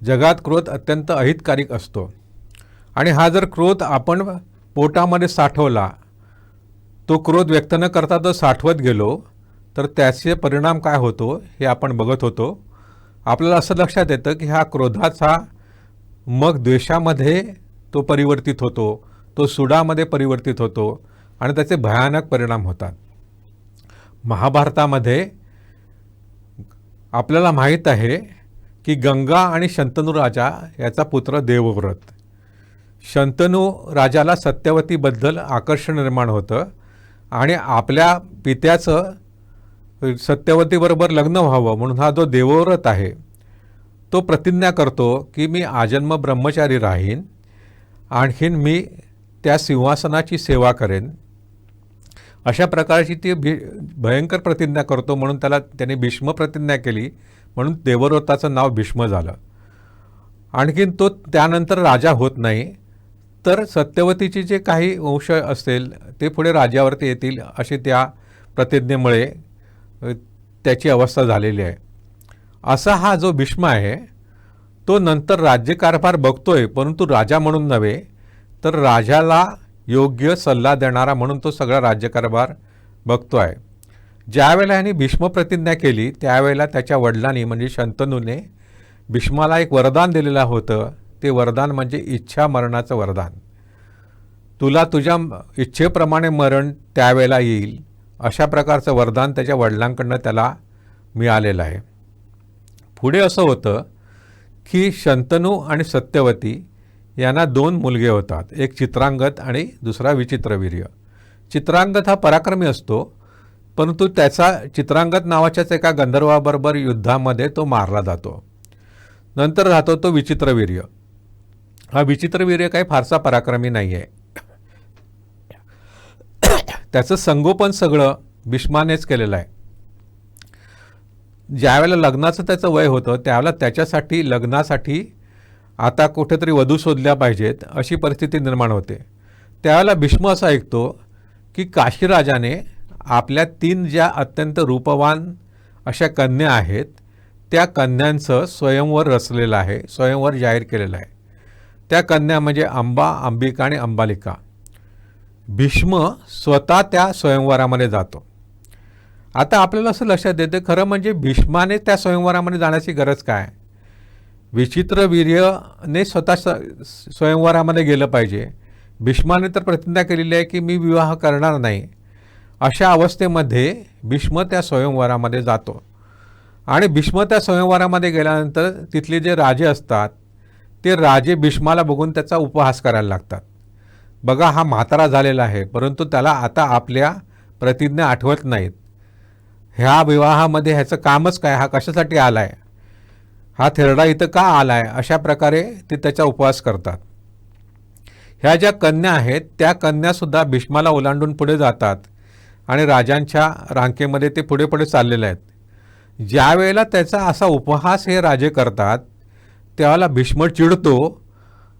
जगात क्रोध अत्यंत अहितकारिक असतो. आणि हा जर क्रोध आपण पोटामध्ये साठवला तो क्रोध व्यक्त न करता जर साठवत गेलो तर त्याचे परिणाम काय होतो हे आपण बघत होतो. आपल्याला असं लक्षात येतं की हा क्रोधाचा मग द्वेषामध्ये तो परिवर्तित होतो तो सुडामध्ये परिवर्तित होतो आणि त्याचे भयानक परिणाम होतात. महाभारतामध्ये आपल्याला माहीत आहे की गंगा आणि शंतनू राजा याचा पुत्र देवव्रत. शंतनू राजाला सत्यवतीबद्दल आकर्षण निर्माण होतं आणि आपल्या पित्याचं सत्यवतीबरोबर लग्न व्हावं म्हणून हा जो देवव्रत आहे तो प्रतिज्ञा करतो की मी आजन्म ब्रह्मचारी राहीन आणखीन मी त्या सिंहासनाची सेवा करेन. अशा प्रकारची ती भी भयंकर प्रतिज्ञा करतो म्हणून त्याला त्याने भीष्म प्रतिज्ञा केली. म्हणून देवव्रताचं नाव भीष्म झालं. आणखीन तो त्यानंतर राजा होत नाही तर सत्यवतीचे जे काही वंश असेल ते पुढे राजावरती येतील अशी त्या प्रतिज्ञेमुळे त्याची अवस्था झालेली आहे. असा हा जो भीष्म आहे तो नंतर राज्यकारभार बघतोय परंतु राजा म्हणून नव्हे तर राजाला योग्य सल्ला देणारा म्हणून तो सगळा राज्यकारभार बघतो आहे ज्यावेळेला ह्याने भीष्म प्रतिज्ञा केली त्यावेळेला त्याच्या वडिलांनी म्हणजे शंतनूने भीष्माला एक वरदान दिलेलं होतं. ते वरदान म्हणजे इच्छा मरणाचं वरदान. तुला तुझ्या इच्छेप्रमाणे मरण त्यावेळेला येईल. अशा प्रकारचं वरदान त्याच्या वडिलांकडनं त्याला मिळालेलं आहे. पुढे असं होतं की शंतनू आणि सत्यवती यांना दोन मुलगे होतात. एक चित्रांगत आणि दुसरा विचित्रवीर्य. चित्रांगत हा पराक्रमी असतो. परंतु त्याचा चित्रांगत नावाच्याच एका गंधर्वाबरोबर युद्धामध्ये तो मारला जातो. नंतर राहतो तो विचित्रवीर्य हा विचित्रवीर्य काही फारसा पराक्रमी नाही आहे त्याचं संगोपन सगळं भीष्मानेच केलेलं आहे. ज्यावेळेला लग्नाचं त्याचं वय होतं त्यावेळेला त्याच्यासाठी लग्नासाठी आता कुठेतरी वधू शोधल्या पाहिजेत अशी परिस्थिती निर्माण होते. त्यावेळेला भीष्म असं ऐकतो की काशीराजाने आपल्या तीन ज्या अत्यंत रूपवान अशा कन्या आहेत त्या कन्यांचं स्वयंवर रचलेलं आहे स्वयंवर जाहीर केलेलं आहे. त्या कन्या म्हणजे अंबा अंबिका आणि अंबालिका. भीष्म स्वतः त्या स्वयंवरामध्ये जातो. आता आपल्याला असं लक्षात येतं खरं म्हणजे भीष्माने त्या स्वयंवरामध्ये जाण्याची गरज काय? विचित्र वीर्यने स्वतः स स्वयंवरामध्ये गेलं पाहिजे. भीष्माने तर प्रतिज्ञा केलेली आहे की मी विवाह करणार नाही. अशा अवस्थेमध्ये भीष्म त्या स्वयंवरामध्ये जातो. आणि भीष्म त्या स्वयंवरामध्ये गेल्यानंतर तिथले जे राजे असतात ते राजे भीष्माला बघून त्याचा उपहास करायला लागतात. बघा हा म्हातारा झालेला आहे परंतु त्याला आता आपल्या प्रतिज्ञा आठवत नाहीत. ह्या विवाहामध्ये ह्याचं कामच काय? हा कशासाठी आला आहे हा थेरडा इथं का आला आहे अशा प्रकारे ते त्याचा उपवास करतात. ह्या ज्या कन्या आहेत त्या कन्यासुद्धा भीष्माला ओलांडून पुढे जातात. आणि राजांच्या रांकेमध्ये ते पुढे पुढे चाललेले आहेत. ज्या वेळेला त्याचा असा उपहास हे राजे करतात त्यावेळेला भीष्म चिडतो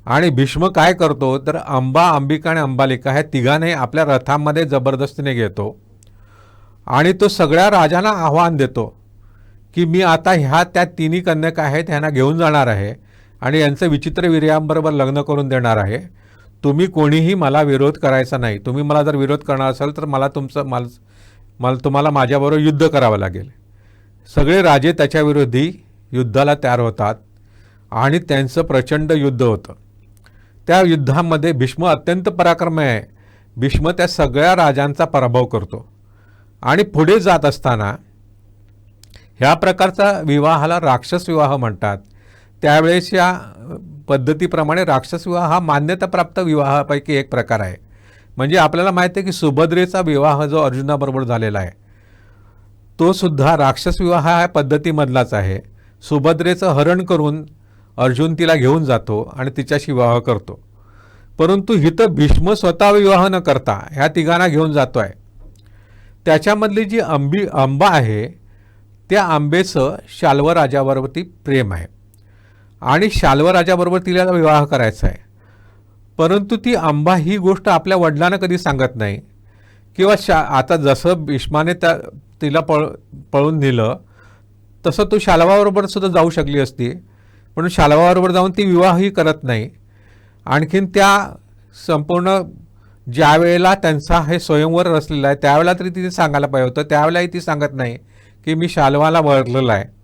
आणि भीष्म काय करतो तर अंबा अंबिका आणि अंबालिका ह्या तिघांनाही आपल्या रथामध्ये जबरदस्तीने घेतो आणि तो सगळ्या राजांना आव्हान देतो की मी आता ह्या त्या तिन्ही कन्यका आहेत ह्यांना घेऊन जाणार आहे आणि यांचं विचित्र वीर्यांबरोबर लग्न करून देणार आहे. तुम्ही कोणीही मला विरोध करायचा नाही. तुम्ही मला जर विरोध करणार असाल तर मला तुमचं मला मला तुम्हाला माझ्याबरोबर युद्ध करावं लागेल. सगळे राजे त्याच्याविरोधी युद्धाला तयार होतात आणि त्यांचं प्रचंड युद्ध होतं. त्या युद्धामध्ये भीष्म अत्यंत पराक्रम आहे. भीष्म त्या सगळ्या राजांचा पराभव करतो. आणि पुढे जात असताना ह्या प्रकारचा विवाहाला राक्षस विवाह म्हणतात. त्यावेळेस या पद्धतीप्रमाणे राक्षस विवाह हा मान्यताप्राप्त विवाहापैकी एक प्रकार आहे. म्हणजे आपल्याला माहिती आहे की सुभद्रेचा विवाह जो अर्जुनाबरोबर झालेला आहे तो सुद्धा राक्षस विवाह ह्या पद्धतीमधलाच आहे. सुभद्रेचं हरण करून अर्जुन तिला घेऊन जातो आणि तिच्याशी विवाह करतो. परंतु हिथं भीष्म स्वतः विवाह न करता ह्या तिघांना घेऊन जातो आहे त्याच्यामधली जी आंबी आंबा आहे त्या आंबेचं शाल्व राजावरती प्रेम आहे. आणि शाल्व राजाबरोबर तिला विवाह करायचा आहे. परंतु ती आंबा ही गोष्ट आपल्या वडिलांना कधी सांगत नाही. किंवा शा आता जसं भीष्माने त्या तिला पळ पळून नेलं तसं तो शालवाबरोबर सुद्धा जाऊ शकली असती. पण शालवाबरोबर जाऊन ती विवाहही करत नाही. आणखीन त्या संपूर्ण ज्या वेळेला त्यांचा हे स्वयंवर रचलेला आहे त्यावेळेला तरी तिथे सांगायला पाहिजे होतं. त्यावेळेलाही ती सांगत नाही की मी शालवाला वळलेलं आहे.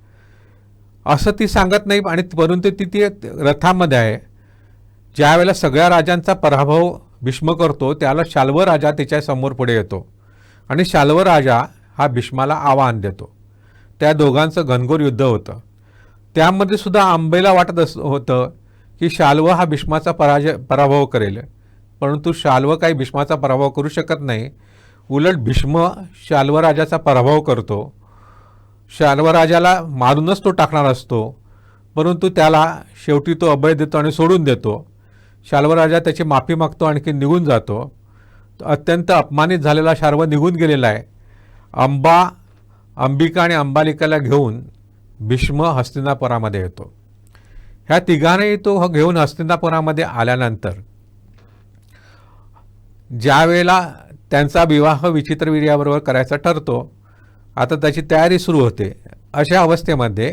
असं ती सांगत नाही आणि परंतु ती ती रथामध्ये आहे. ज्या वेळेला सगळ्या राजांचा पराभव भीष्म करतो त्याला शाल्व राजा त्याच्यासमोर पुढे येतो. आणि शाल्व राजा हा भीष्माला आव्हान देतो. त्या दोघांचं घनघोर युद्ध होतं. त्यामध्ये सुद्धा आंबेला वाटत अस होतं की शाल्व हा भीष्माचा पराजय पराभव करेल. परंतु शाल्व काही भीष्माचा पराभव करू शकत नाही. उलट भीष्म शाल्व राजाचा पराभव करतो. शाल्वराजाला मारूनच तो टाकणार असतो. परंतु त्याला शेवटी तो अभय देतो आणि सोडून देतो. शाल्वराजा त्याची माफी मागतो आणखी निघून जातो. अत्यंत अपमानित झालेला शार्व निघून गेलेला आहे. अंबा अंबिका आणि अंबालिकाला घेऊन भीष्म हस्तिनापुरामध्ये येतो. ह्या तिघांनाही तो घेऊन हस्तिनापुरामध्ये आल्यानंतर ज्यावेळेला त्यांचा विवाह विचित्रवीर्याबरोबर करायचा ठरतो आता त्याची तयारी सुरू होते. अशा अवस्थेमध्ये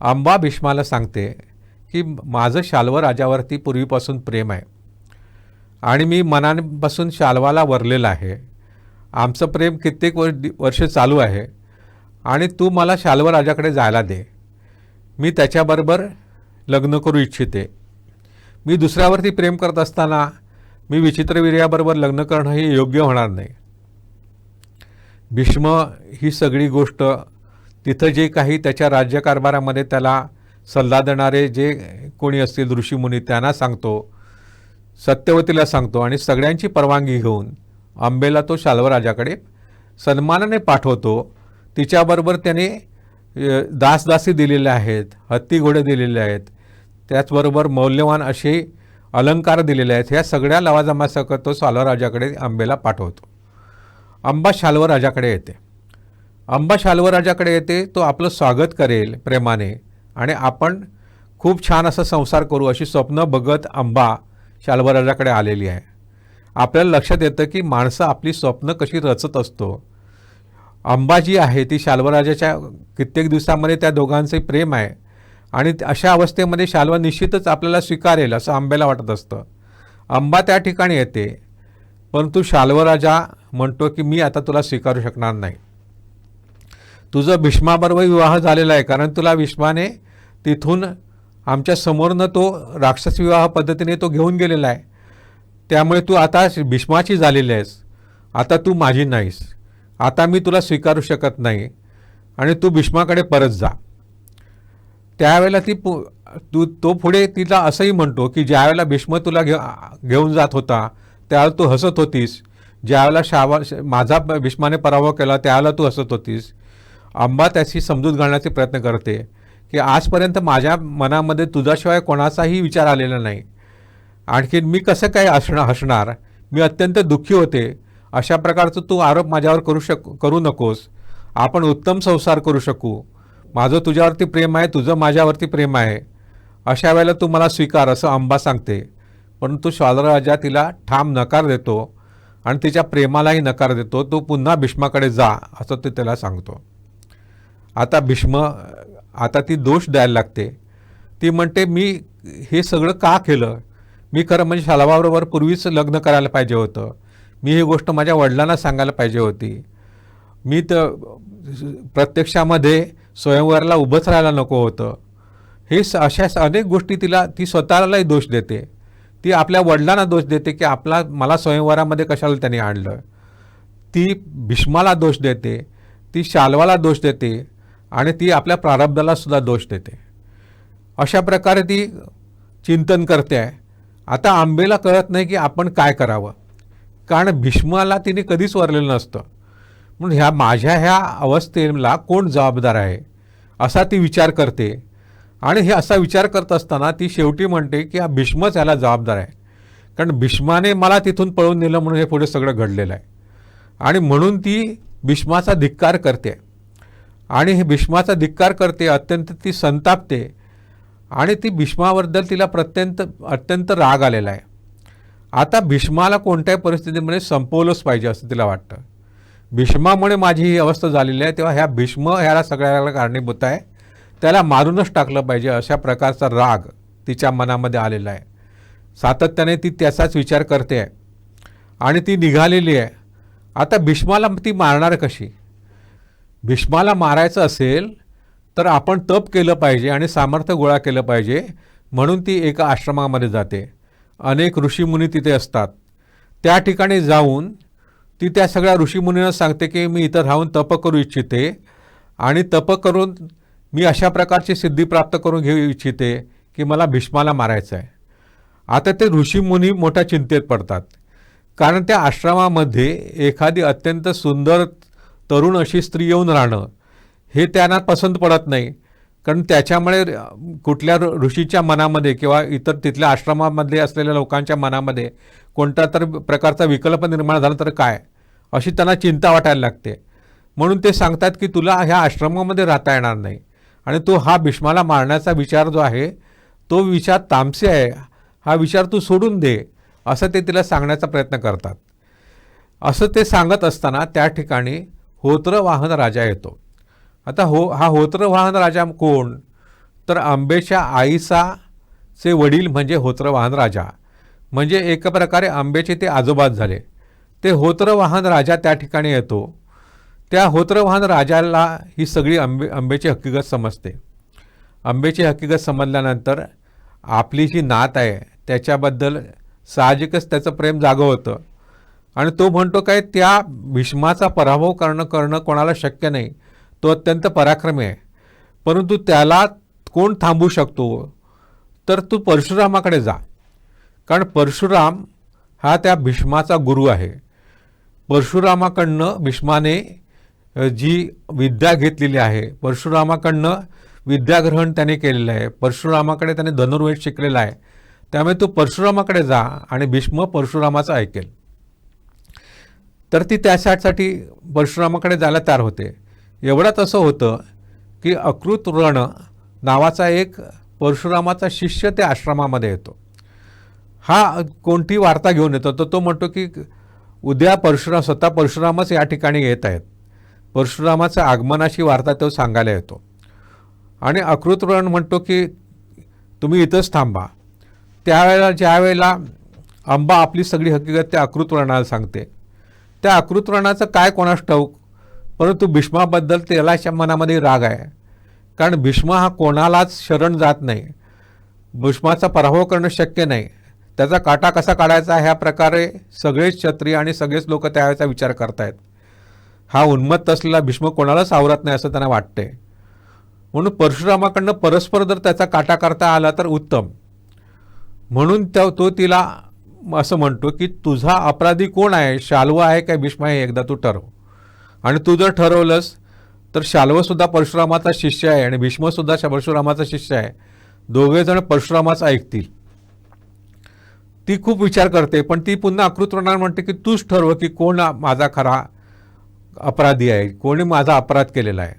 अंबा भीष्माला सांगते की माझं शाल्व राजावरती पूर्वीपासून प्रेम आहे आणि मी मनापासून शाल्वाला वरलेलं आहे. आमचं प्रेम कित्येक वर्ष चालू आहे आणि तू मला शाल्व राजाकडे जायला दे. मी त्याच्याबरोबर लग्न करू इच्छिते. मी दुसऱ्यावरती प्रेम करत असताना मी विचित्रवीर्याबरोबर लग्न करणं हे योग्य होणार नाही. भीष्म ही सगळी गोष्ट तिथं जे काही त्याच्या राज्यकारभारामध्ये त्याला सल्ला देणारे जे कोणी असतील ऋषीमुनी त्यांना सांगतो सत्यवतीला सांगतो आणि सगळ्यांची परवानगी घेऊन आंबेला तो शाल्वराजाकडे सन्मानाने पाठवतो. तिच्याबरोबर त्याने दासदासी दिलेले आहेत हत्ती घोडे दिलेले आहेत त्याचबरोबर मौल्यवान असे अलंकार दिलेले आहेत ह्या सगळ्या लवाजमासकत तो शाल्वराजाकडे आंबेला पाठवतो. अंबा शाल्वराजाकडे येते. अंबा शाल्वराजाकडे येते तो आपलं स्वागत करेल प्रेमाने. आणि आपण खूप छान असा संसार करू अशी स्वप्न बघत अंबा शाल्वराजाकडे आलेली आहे. आपल्याला लक्षात येतं की माणसं आपली स्वप्न कशी रचत असतो. अंबा जी आहे ती शाल्वराजाच्या कित्येक दिवसामध्ये त्या दोघांचे प्रेम आहे. आणि अशा अवस्थेमध्ये शाल्वा निश्चितच आपल्याला स्वीकारेल असं आंब्याला वाटत असतं. अंबा त्या ठिकाणी येते परंतु शाल्वराजा म्हणतो की मी आता तुला स्वीकारू शकणार नाही. तुझं भीष्माबरोबर विवाह झालेला आहे कारण तुला भीष्माने तिथून आमच्या समोरनं तो राक्षस विवाह पद्धतीने तो घेऊन गेलेला आहे. त्यामुळे तू आता भीष्माची झालेली आहेस. आता तू माझी नाहीस. आता मी तुला स्वीकारू शकत नाही. आणि तू भीष्माकडे परत जा. त्यावेळेला ती पु तू तो पुढे तिला असंही म्हणतो की ज्यावेळेला भीष्म तुला घे घेऊन जात होता त्यावेळेला तू हसत होतीस. ज्यावेळेला शावा माझा भीष्माने पराभव केला त्यावेळेला तू हसत होतीस. अंबा त्याची समजूत घालण्याचे प्रयत्न करते की आजपर्यंत माझ्या मनामध्ये तुझ्याशिवाय कोणाचाही विचार आलेला नाही. आणखीन मी कसं काय असणं हसणार? मी अत्यंत दुःखी होते. अशा प्रकारचं तू आरोप माझ्यावर करू शक करू नकोस. आपण उत्तम संसार करू शकू. माझं तुझ्यावरती प्रेम आहे तुझं माझ्यावरती प्रेम आहे. अशा वेळेला तू मला स्वीकार असं अंबा सांगते. परंतु शालराजा तिला ठाम नकार देतो. आणि तिच्या प्रेमालाही नकार देतो तो पुन्हा भीष्माकडे जा असं ते त्याला सांगतो. आता भीष्म आता ती दोष द्यायला लागते. ती म्हणते मी हे सगळं का केलं? मी खरं म्हणजे शालावाबरोबर पूर्वीच लग्न करायला पाहिजे होतं. मी ही गोष्ट माझ्या वडिलांना सांगायला पाहिजे होती. मी तर प्रत्यक्षामध्ये स्वयंवराला उभंच राहायला नको होतं. हे स अशा अनेक गोष्टी तिला ती स्वतःलाही दोष देते. ती आपल्या वडिलांना दोष देते की आपला मला स्वयंवरामध्ये कशाला त्यांनी आणलं? ती भीष्माला दोष देते ती शाल्वाला दोष देते आणि ती आपल्या प्रारब्धाला सुद्धा दोष देते. अशा प्रकारे ती चिंतन करते. आहे आता आंबेला कळत नाही की आपण काय करावं. कारण भीष्माला तिने कधीच वरलेलं नसतं. म्हणून ह्या माझ्या ह्या अवस्थेला कोण जबाबदार आहे? असा ती विचार करते. आणि हे असा विचार करत असताना ती शेवटी म्हणते की हा भीष्मच याला जबाबदार आहे. कारण भीष्माने मला तिथून पळून नेलं म्हणून हे पुढे सगळं घडलेलं आहे. आणि म्हणून ती भीष्माचा धिक्कार करते. आणि हे भीष्माचा धिक्कार करते अत्यंत ती संतापते. आणि ती भीष्माबद्दल तिला प्रत्यंत अत्यंत राग आलेला आहे. आता भीष्माला कोणत्याही परिस्थितीमध्ये संपवलंच पाहिजे असं तिला वाटतं. भीष्मामुळे माझी ही अवस्था झालेली आहे तेव्हा ह्या भीष्म ह्याला सगळ्याला कारणीभूत आहे. त्याला मारूनच टाकलं पाहिजे अशा प्रकारचा राग तिच्या मनामध्ये आलेला आहे. सातत्याने ती त्याचाच विचार करते आहे. आणि ती निघालेली आहे. आता भीष्माला ती मारणार कशी? भीष्माला मारायचं असेल तर आपण तप केलं पाहिजे आणि सामर्थ्य गोळा केलं पाहिजे म्हणून ती एका आश्रमामध्ये जाते. अनेक ऋषीमुनी तिथे असतात. त्या ठिकाणी जाऊन ती त्या सगळ्या ऋषीमुनींना सांगते की मी इथं राहून तप करू इच्छिते आणि तप करून मी अशा प्रकारची सिद्धी प्राप्त करून घेऊ इच्छिते की मला भीष्माला मारायचं आहे आता ते ऋषीमुनी मोठ्या चिंतेत पडतात. कारण त्या आश्रमामध्ये एखादी अत्यंत सुंदर तरुण अशी स्त्री येऊन राहणं हे त्यांना पसंत पडत नाही. कारण त्याच्यामुळे कुठल्या ऋ- ऋषीच्या मनामध्ये किंवा इतर तिथल्या आश्रमामध्ये असलेल्या लोकांच्या मनामध्ये कोणता तर प्रकारचा विकल्प निर्माण झाला तर काय? अशी त्यांना चिंता वाटायला लागते. म्हणून ते सांगतात की तुला ह्या आश्रमामध्ये राहता येणार नाही. आणि तो हा भीष्माला मारण्याचा विचार जो आहे तो विचार तामसे आहे. हा विचार तू सोडून दे असं ते तिला सांगण्याचा प्रयत्न करतात. असं ते सांगत असताना त्या ठिकाणी होत्र वाहन राजा येतो. आता हो हा होत्र वाहन राजा कोण? तर आंबेच्या आईचा चे वडील म्हणजे होत्र वाहन राजा. म्हणजे एक प्रकारे आंबेचे ते आजोबाच झाले. ते होत्र वाहन राजा त्या ठिकाणी येतो. त्या होत्रवाहन राजाला ही सगळी आंबे आंबेची हकीकत समजते. आंबेची हकीकत समजल्यानंतर आपली जी नात आहे त्याच्याबद्दल साहजिकच त्याचं प्रेम जागं होतं. आणि तो म्हणतो काय त्या भीष्माचा पराभव करणं करणं कोणाला शक्य नाही. तो अत्यंत पराक्रमी आहे. परंतु त्याला कोण थांबू शकतो? तर तू परशुरामाकडे जा. कारण परशुराम हा त्या भीष्माचा गुरु आहे. परशुरामाकडनं भीष्माने जी विद्या घेतलेली आहे परशुरामाकडनं विद्याग्रहण त्याने केलेलं आहे परशुरामाकडे त्याने धनुर्वेद शिकलेला आहे त्यामुळे तू परशुरामाकडे जा आणि भीष्म परशुरामाचं ऐकेल. तर ती त्यासाठी परशुरामाकडे जायला तयार होते. एवढंच असं होतं की अकृत रण नावाचा एक परशुरामाचा शिष्य त्या आश्रमामध्ये येतो. हा कोणती वार्ता घेऊन येतो तर तो म्हणतो की उद्या परशुराम स्वतः परशुरामच या ठिकाणी येत आहेत. परशुरामाचं आगमनाची वार्ता तो सांगायला येतो. आणि अकृतरण म्हणतो की तुम्ही इथंच थांबा. त्यावेळेला ज्या वेळेला अंबा आपली सगळी हकीकत त्या अकृतवर्णाला सांगते. त्या अकृतवर्णाचं काय कोणास ठाऊक? परंतु भीष्माबद्दल त्यालाच्या मनामध्ये राग आहे. कारण भीष्म हा कोणालाच शरण जात नाही. भीष्माचा पराभव करणं शक्य नाही. त्याचा काटा कसा काढायचा ह्या प्रकारे सगळेच क्षत्रिय आणि सगळेच लोक त्यावेळेचा विचार करतायत. हा उन्मत्त असलेला भीष्म कोणालाच आवरत नाही असं त्यांना वाटते म्हणून परशुरामाकडनं परस्पर जर त्याचा काटा करता आला तर उत्तम. म्हणून त्या तो तिला असं म्हणतो की तुझा अपराधी कोण आहे? शाल्व आहे काय भीष्म? आहे एकदा तू ठरव. आणि तू जर ठरवलंस तर शाल्वसुद्धा परशुरामाचा शिष्य आहे आणि भीष्मसुद्धा परशुरामाचा शिष्य आहे. दोघेजण परशुरामाचं ऐकतील. ती खूप विचार करते पण ती पुन्हा अकृतवर्णाला म्हणते की तूच ठरव की कोण माझा खरा अपराधी आहे. कोणी माझा अपराध केलेला आहे.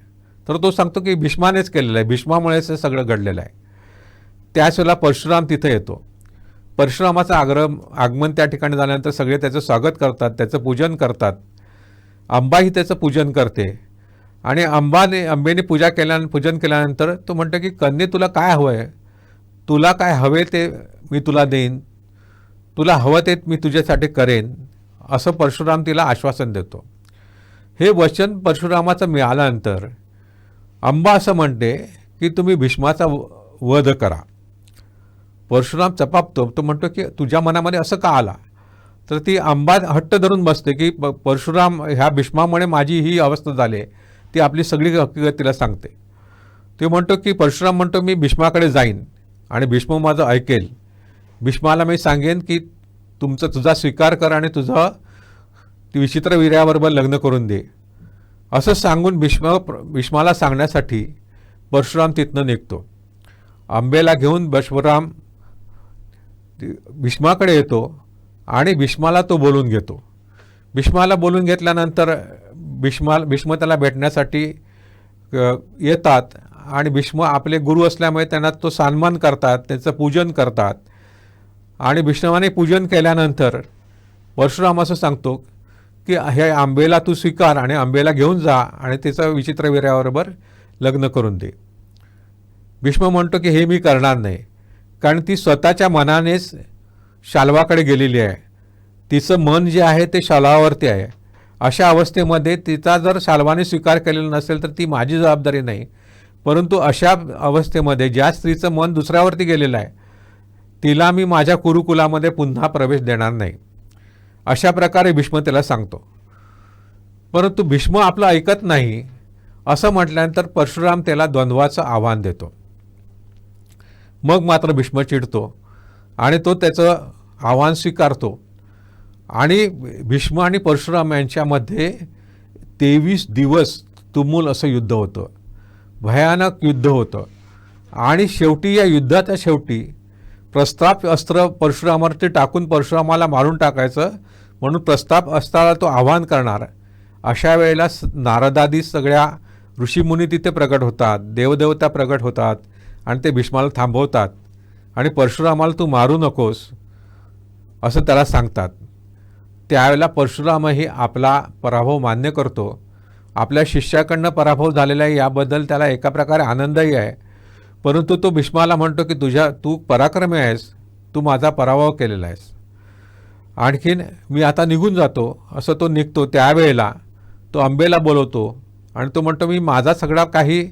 तर तो सांगतो की भीष्मानेच केलेला आहे. भीष्मामुळेच हे सगळं घडलेलं आहे. त्याच वेळेला परशुराम तिथं येतो. परशुरामाचं आग्रह आगमन त्या ठिकाणी झाल्यानंतर सगळे त्याचं स्वागत करतात त्याचं पूजन करतात. अंबाही त्याचं पूजन करते. आणि अंबाने अंबेने पूजा केल्या पूजन केल्यानंतर तो म्हणतो की कन्ये तुला काय हवं आहे तुला काय हवे ते मी तुला देईन. तुला हवं ते मी तुझ्यासाठी करेन. असं परशुराम तिला आश्वासन देतो. हे वचन परशुरामाचं मिळाल्यानंतर अंबा असं म्हणते की तुम्ही भीष्माचा व- वध करा. परशुराम चपापतो तो म्हणतो की तुझ्या मनामध्ये असं का आला? तर ती अंबा हट्ट धरून बसते की प- परशुराम ह्या भीष्मामुळे माझी ही अवस्था झाली आहे. ती आपली सगळी हकीकत तिला सांगते. ते म्हणतो की परशुराम म्हणतो मी भीष्माकडे जाईन आणि भीष्म माझं ऐकेल. भीष्माला मी सांगेन की तुमचं तुझा स्वीकार कर आणि तुझं ती विचित्र वीर्याबरोबर लग्न करून दे. असं सांगून भीष्म भीष्माला सांगण्यासाठी परशुराम तिथनं निघतो. आंबेला घेऊन परशुराम भीष्माकडे येतो आणि भीष्माला तो बोलून घेतो. भीष्माला बोलून घेतल्यानंतर भीष्मा भीष्म त्याला भेटण्यासाठी येतात आणि भीष्म आपले गुरु असल्यामुळे त्यांना तो सन्मान करतात त्याचं पूजन करतात. आणि भीष्माने पूजन केल्यानंतर परशुराम असं सांगतो की हे आंबेला तू स्वीकार आणि आंबेला घेऊन जा आणि त्याचं विचित्रवीर्याबरोबर लग्न करून दे. भीष्म म्हणतो की हे मी करणार नाही. कारण ती स्वतःच्या मनानेच शाल्वाकडे गेलेली आहे. तिचं मन जे आहे ते शाल्वावरती आहे. अशा अवस्थेमध्ये तिचा जर शाल्वाने स्वीकार केलेला नसेल तर ती माझी जबाबदारी नाही. परंतु अशा अवस्थेमध्ये ज्या स्त्रीचं मन दुसऱ्यावरती गेलेलं आहे तिला मी माझ्या कुरुकुलामध्ये पुन्हा प्रवेश देणार नाही. अशा प्रकारे भीष्म त्याला सांगतो. परंतु भीष्म आपलं ऐकत नाही असं म्हटल्यानंतर परशुराम त्याला द्वंद्वाचं आव्हान देतो. मग मात्र भीष्म चिडतो आणि तो त्याचं आव्हान स्वीकारतो. आणि भीष्म आणि परशुराम यांच्यामध्ये तेवीस दिवस तुमूल असं युद्ध होतं. भयानक युद्ध होतं. आणि शेवटी या युद्धाच्या शेवटी प्रस्ताप अस्त्र परशुरामावरती टाकून परशुरामाला मारून टाकायचं म्हणून प्रस्ताप असताना तो आव्हान करणार. अशा वेळेला स- नारदादी सगळ्या ऋषीमुनी तिथे प्रगट होतात देवदेवता प्रगट होतात आणि ते भीष्माला थांबवतात. आणि परशुरामाला तू मारू नकोस असं त्याला सांगतात. त्यावेळेला परशुरामही आपला पराभव मान्य करतो. आपल्या शिष्याकडनं पराभव झालेला आहे याबद्दल त्याला एका प्रकारे आनंदही आहे. परंतु तो भीष्माला म्हणतो की तुझ्या तू पराक्रमी आहेस तू माझा पराभव केलेला आहेस. आणखीन मी आता निघून जातो असं तो निघतो त्यावेळेला तो आंबेला बोलवतो आणि तो म्हणतो मी माझा सगळा काही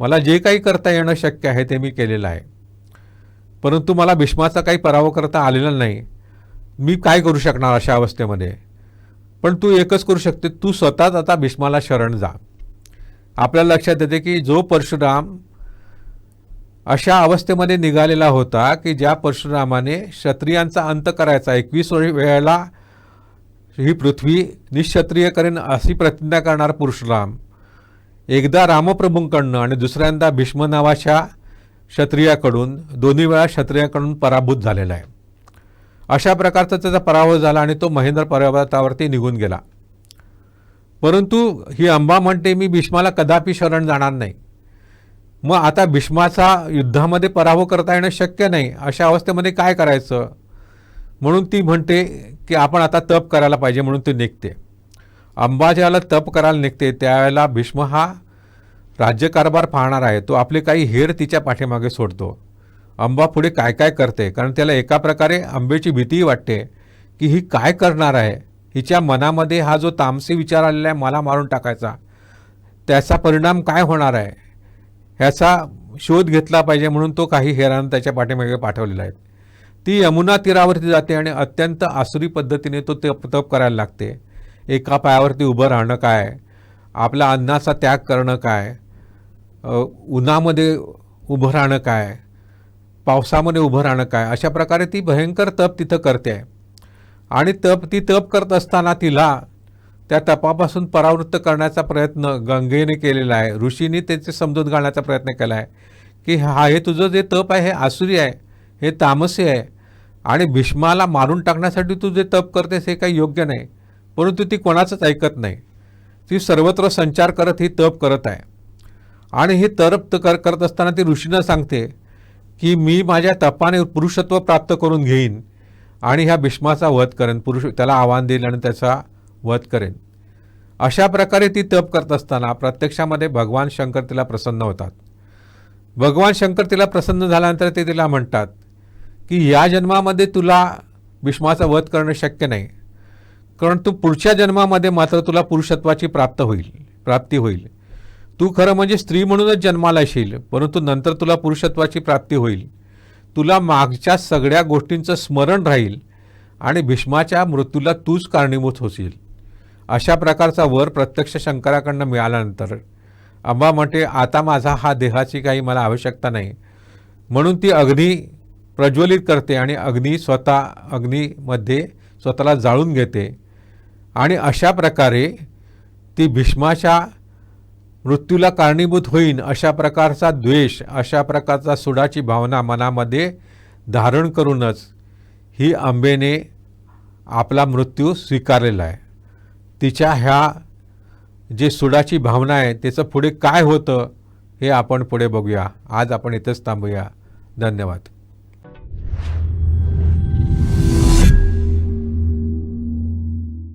मला जे काही करता येणं शक्य आहे ते मी केलेलं आहे. परंतु मला भीष्माचा काही पराभव करता आलेला नाही. मी काय करू शकणार अशा अवस्थेमध्ये? पण तू एकच करू शकते तू स्वतःच आता भीष्माला शरण जा. आपल्या लक्षात येते की जो परशुराम अशा अवस्थेमध्ये निघालेला होता की ज्या परशुरामाने क्षत्रियांचा अंत करायचा एकवीस वेळेला ही पृथ्वी निक्षत्रिय करेन अशी प्रतिज्ञा करणार परशुराम. एकदा रामप्रभूंकडनं आणि दुसऱ्यांदा भीष्म नावाच्या क्षत्रियाकडून दोन्ही वेळा क्षत्रियाकडून पराभूत झालेला आहे. अशा प्रकारचा त्याचा पराभव झाला आणि तो महेंद्र पर्वतावरती निघून गेला. परंतु ही अंबा म्हणते मी भीष्माला कदापि शरण जाणार नाही. मग आता भीष्माचा युद्धामध्ये पराभव करता येणं शक्य नाही अशा अवस्थेमध्ये काय करायचं? म्हणून ती म्हणते की आपण आता तप करायला पाहिजे म्हणून ती निघते. अंबा ज्याला तप करायला निघते त्यावेळेला भीष्म हा राज्यकारभार पाहणार आहे. तो आपले काही हेर तिच्या पाठीमागे सोडतो. अंबा पुढे काय काय करते? कारण त्याला एका प्रकारे आंबेची भीतीही वाटते की ही काय करणार आहे? हिच्या मनामध्ये हा जो तामसी विचार आलेला आहे मला मारून टाकायचा. त्याचा परिणाम काय होणार आहे? ह्याचा शोध घेतला पाहिजे म्हणून तो काही हेरानं त्याच्या पाठीमागे पाठवलेला आहे. ती यमुना तीरावरती जाते आणि अत्यंत आसुरी पद्धतीने तो तप तप करायला लागते. एका पायावरती उभं राहणं काय? आपल्या अन्नाचा त्याग करणं काय? उन्हामध्ये उभं राहणं काय? पावसामध्ये उभं राहणं काय? अशा प्रकारे ती भयंकर तप तिथं करते. आहे आणि तप ती तप करत असताना तिला त्या तपापासून परावृत्त करण्याचा प्रयत्न गंगेने केलेला आहे. ऋषीने त्याचे समजूत घालण्याचा प्रयत्न केला आहे. की हा हे तुझं जे तप आहे हे आसुरी आहे हे तामसी आहे आणि भीष्माला मारून टाकण्यासाठी तू जे तप करतेस हे काही योग्य नाही. परंतु ती कोणाचंच ऐकत नाही. ती सर्वत्र संचार करत ही तप करत आहे. आणि हे तप कर करत असताना ती ऋषीनं सांगते की मी माझ्या तपाने पुरुषत्व प्राप्त करून घेईन आणि ह्या भीष्माचा वध करेन. पुरुष त्याला आव्हान देईल आणि त्याचा वध करेन. अशा प्रकारे ती तप करत असताना प्रत्यक्षामध्ये भगवान शंकर तिला प्रसन्न होतात. भगवान शंकर तिला प्रसन्न झाल्यानंतर ते तिला म्हणतात की या जन्मामध्ये तुला भीष्माचा वध करणं शक्य नाही. कारण तू पुढच्या जन्मामध्ये मात्र तुला पुरुषत्वाची प्राप्त होईल प्राप्ती होईल. तू खरं म्हणजे स्त्री म्हणूनच जन्माला येशील परंतु नंतर तुला पुरुषत्वाची प्राप्ती होईल. तुला मागच्या सगळ्या गोष्टींचं स्मरण राहील आणि भीष्माच्या मृत्यूला तूच कारणीभूत होशील. अशा प्रकारचा वर प्रत्यक्ष शंकराकडनं मिळाल्यानंतर अंबा म्हणते आता माझा हा देहाची काही मला आवश्यकता नाही. म्हणून ती अग्नी प्रज्वलित करते आणि अग्नी स्वतः अग्नीमध्ये स्वतःला जाळून घेते. आणि अशा प्रकारे ती भीष्माच्या मृत्यूला कारणीभूत होईन. अशा प्रकारचा द्वेष अशा प्रकारचा सुडाची भावना मनामध्ये धारण करूनच ही आंबेने आपला मृत्यू स्वीकारलेला आहे. तिच्या ह्या जे सुडाची भावना आहे त्याचं पुढे काय होतं हे आपण पुढे बघूया. आज आपण इथंच थांबूया. धन्यवाद.